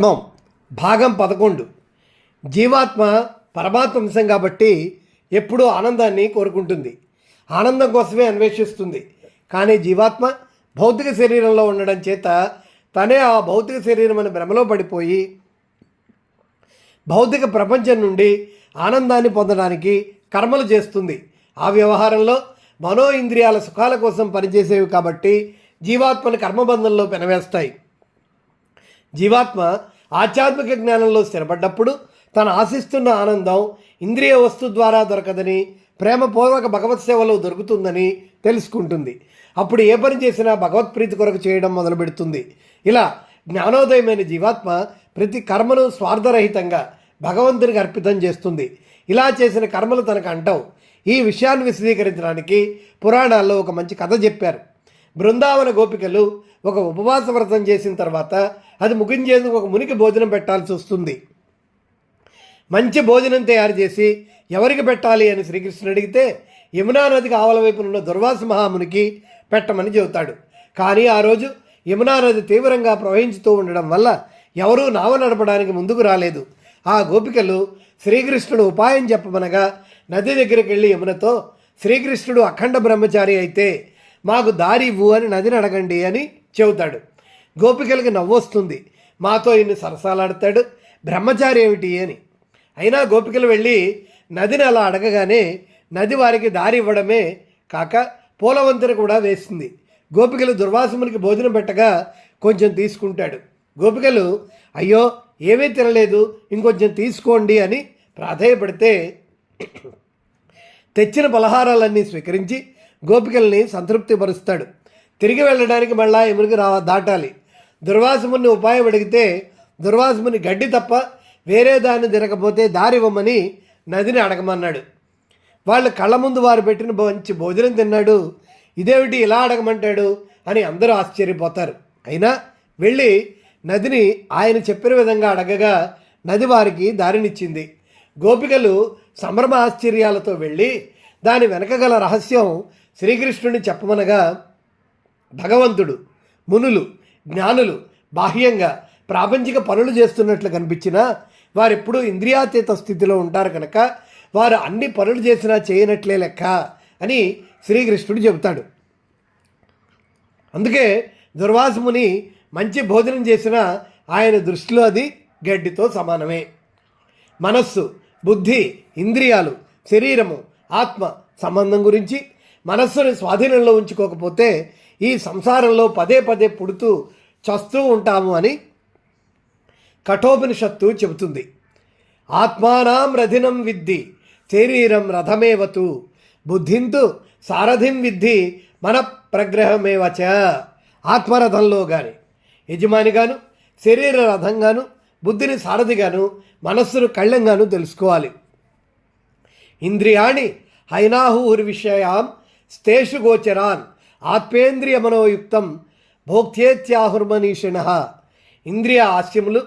కర్మం భాగం పదకొండు. జీవాత్మ పరమాత్మ అంశం కాబట్టి ఎప్పుడూ ఆనందాన్ని కోరుకుంటుంది. ఆనందం కోసమే అన్వేషిస్తుంది. కానీ జీవాత్మ భౌతిక శరీరంలో ఉండడం చేత తనే ఆ భౌతిక శరీరం అని భ్రమలో పడిపోయి భౌతిక ప్రపంచం నుండి ఆనందాన్ని పొందడానికి కర్మలు చేస్తుంది. ఆ వ్యవహారంలో మనో ఇంద్రియాల సుఖాల కోసం పనిచేసేవి కాబట్టి జీవాత్మని కర్మబంధంలో పెనవేస్తాయి. జీవాత్మ ఆధ్యాత్మిక జ్ఞానంలో స్థిరపడ్డప్పుడు తను ఆశిస్తున్న ఆనందం ఇంద్రియ వస్తు ద్వారా దొరకదని ప్రేమపూర్వక భగవత్ సేవలో దొరుకుతుందని తెలుసుకుంటుంది. అప్పుడు ఏ పని చేసినా భగవత్ప్రీతి కొరకు చేయడం మొదలుపెడుతుంది ఇలా జ్ఞానోదయమైన జీవాత్మ ప్రతి కర్మను స్వార్థరహితంగా భగవంతునికి అర్పితం చేస్తుంది. ఇలా చేసిన కర్మలు తనకు అంటావు. ఈ విషయాన్ని విశదీకరించడానికి పురాణాల్లో ఒక మంచి కథ చెప్పారు. బృందావన గోపికలు ఒక ఉపవాస వ్రతం చేసిన తర్వాత అది ముగించేందుకు ఒక మునికి భోజనం పెట్టాల్సి వస్తుంది. మంచి భోజనం తయారు చేసి ఎవరికి పెట్టాలి అని శ్రీకృష్ణుడు అడిగితే యమునా నదికి ఆవల వైపున ఉన్న దుర్వాస మహామునికి పెట్టమని చెబుతాడు. కానీ ఆ రోజు యమునా నది తీవ్రంగా ప్రవహించుతూ ఉండడం వల్ల ఎవరూ నావ నడపడానికి ముందుకు రాలేదు. ఆ గోపికలు శ్రీకృష్ణుడు ఉపాయం చెప్పమనగా నది దగ్గరికి వెళ్ళి యమునతో శ్రీకృష్ణుడు అఖండ బ్రహ్మచారి అయితే మాకు దారి ఇవ్వు అని నదిని అడగండి అని చెబుతాడు. గోపికలకి నవ్వొస్తుంది. మాతో ఇన్ని సరసాలాడతాడు. బ్రహ్మచారి ఏమిటి అని. అయినా గోపికలు వెళ్ళి నదిని అలా అడగగానే నది వారికి దారి ఇవ్వడమే కాక పూలవంతెన కూడా వేసింది. గోపికలు దుర్వాసమునికి భోజనం పెట్టగా కొంచెం తీసుకుంటాడు. గోపికలు అయ్యో ఏమీ తినలేదు. ఇంకొంచెం తీసుకోండి అని ప్రాధేయపడితే తెచ్చిన పలహారాలన్నీ స్వీకరించి గోపికల్ని సంతృప్తిపరుస్తాడు. తిరిగి వెళ్ళడానికి మళ్ళా ఎమురికి రా దాటాలి. దుర్వాసముని ఉపాయం అడిగితే దుర్వాసముని గడ్డి తప్ప వేరే దాన్ని తినకపోతే దారి ఇవ్వమని నదిని అడగమన్నాడు. వాళ్ళు కళ్ళ ముందు వారు పెట్టిన మంచి భోజనం తిన్నాడు. ఇదేమిటి ఇలా అడగమంటాడు అని అందరూ ఆశ్చర్యపోతారు. అయినా వెళ్ళి నదిని ఆయన చెప్పిన విధంగా అడగగా నది వారికి దారినిచ్చింది. గోపికలు సంభ్రమ ఆశ్చర్యాలతో వెళ్ళి దాని వెనక గల రహస్యం శ్రీకృష్ణుని చెప్పమనగా భగవంతుడు మునులు జ్ఞానులు బాహ్యంగా ప్రాపంచిక పనులు చేస్తున్నట్లు కనిపించినా వారెప్పుడూ ఇంద్రియాతీత స్థితిలో ఉంటారు కనుక వారు అన్ని పనులు చేసినా చేయనట్లే లెక్క అని శ్రీకృష్ణుడు చెబుతాడు. అందుకే దుర్వాసముని మంచి భోజనం చేసినా ఆయన దృష్టిలో అది గడ్డితో సమానమే. మనస్సు బుద్ధి ఇంద్రియాలు శరీరము ఆత్మ సంబంధం గురించి మనస్సుని స్వాధీనంలో ఉంచుకోకపోతే ఈ సంసారంలో పదే పదే పుడుతూ చస్తూ ఉంటాము అని కఠోపనిషత్తు చెబుతుంది. ఆత్మానాం రథినం విద్ధి శరీరం రథమేవతు బుద్ధింతు సారథిం విద్ధి మన ప్రగ్రహమేవచ ఆత్మరథంలో కానీ యజమానిగాను శరీర రథంగాను బుద్ధిని సారథిగాను మనస్సును కళ్ళంగాను తెలుసుకోవాలి. ఇంద్రియాణి హైనాహుర్విషయాం విషయాం గోచరాన్ ఆత్మేంద్రియ మనోయుక్తం భోక్త్యేత్యాహుర్మనీషిణ. ఇంద్రియ ఆశ్యములు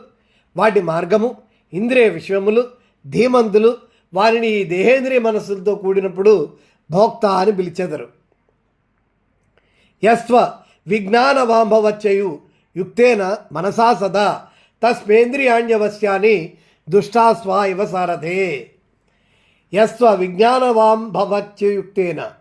వాటి మార్గము ఇంద్రియ విషయములు ధీమంతులు వారిని ఈ దేహేంద్రియ మనస్సులతో కూడినప్పుడు భోక్త అని పిలిచెదరు. యస్వ విజ్ఞానవాంభవచ్చయు యుక్తేన మనసా సదా తస్మేంద్రియాణ్యవశ్యాని దుష్టాస్వా ఇవ సారథే. యస్వ విజ్ఞానవాంభవత్యుక్తేన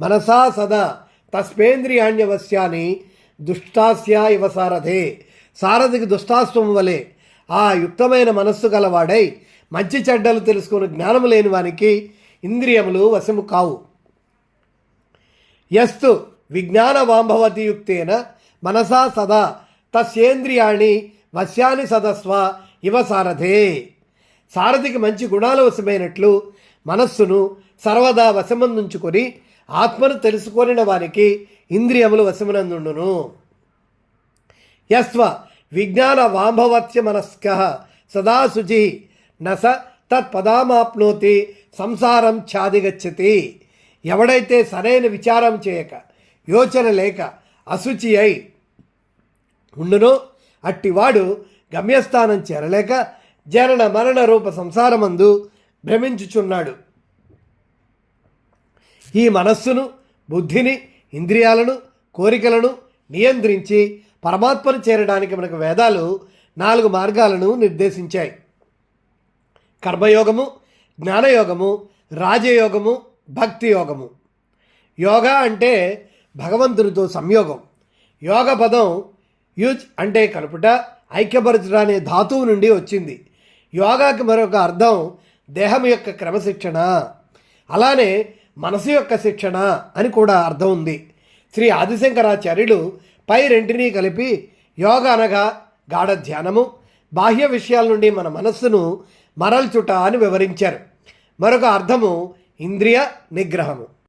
మనసా సదా తస్మేంద్రియాణ్యవశ్యాని దుష్టాస్యా ఇవ సారథే. సారథికి దుష్టాస్వం వలె ఆ యుక్తమైన మనస్సు గలవాడై మంచి చెడ్డలు తెలుసుకుని జ్ఞానము లేని వానికి ఇంద్రియములు వశము కావు. యస్తు విజ్ఞానవాంభవతి యుక్తేన మనసా సదా తస్యేంద్రియాణి వశ్యాని సదస్వ ఇవ సారథే. సారథికి మంచి గుణాలు వశమైనట్లు మనస్సును సర్వదా వశమందుంచుకొని ఆత్మను తెలుసుకొనిన వారికి ఇంద్రియములు వశమునందుండును. యస్వ విజ్ఞాన వాంభవత్య మనస్క సదా శుచి నస తత్పదామాప్నోతి సంసారం ఛాదిగచ్చతి. ఎవడైతే సరైన విచారం చేయక యోచన లేక అశుచి అయి ఉండునో అట్టివాడు గమ్యస్థానం చేరలేక జనన మరణ రూప సంసారమందు భ్రమించుచున్నాడు. ఈ మనస్సును బుద్ధిని ఇంద్రియాలను కోరికలను నియంత్రించి పరమాత్మను చేరడానికి మనకు వేదాలు నాలుగు మార్గాలను నిర్దేశించాయి. కర్మయోగము జ్ఞానయోగము రాజయోగము భక్తి యోగము. యోగా అంటే భగవంతునితో సంయోగం. యోగ పదం యూజ్ అంటే కలుపుట ఐక్యపరచడం అనే ధాతువు నుండి వచ్చింది. యోగాకి మరొక అర్థం దేహం యొక్క క్రమశిక్షణ. అలానే మనసు యొక్క శిక్షణ అని కూడా అర్థం ఉంది. శ్రీ ఆదిశంకరాచార్యులు పై రెంటిని కలిపి యోగ అనగా గాఢ ధ్యానము బాహ్య విషయాల నుండి మన మనస్సును మరల్చుట అని వివరించారు. మరొక అర్థము ఇంద్రియ నిగ్రహము.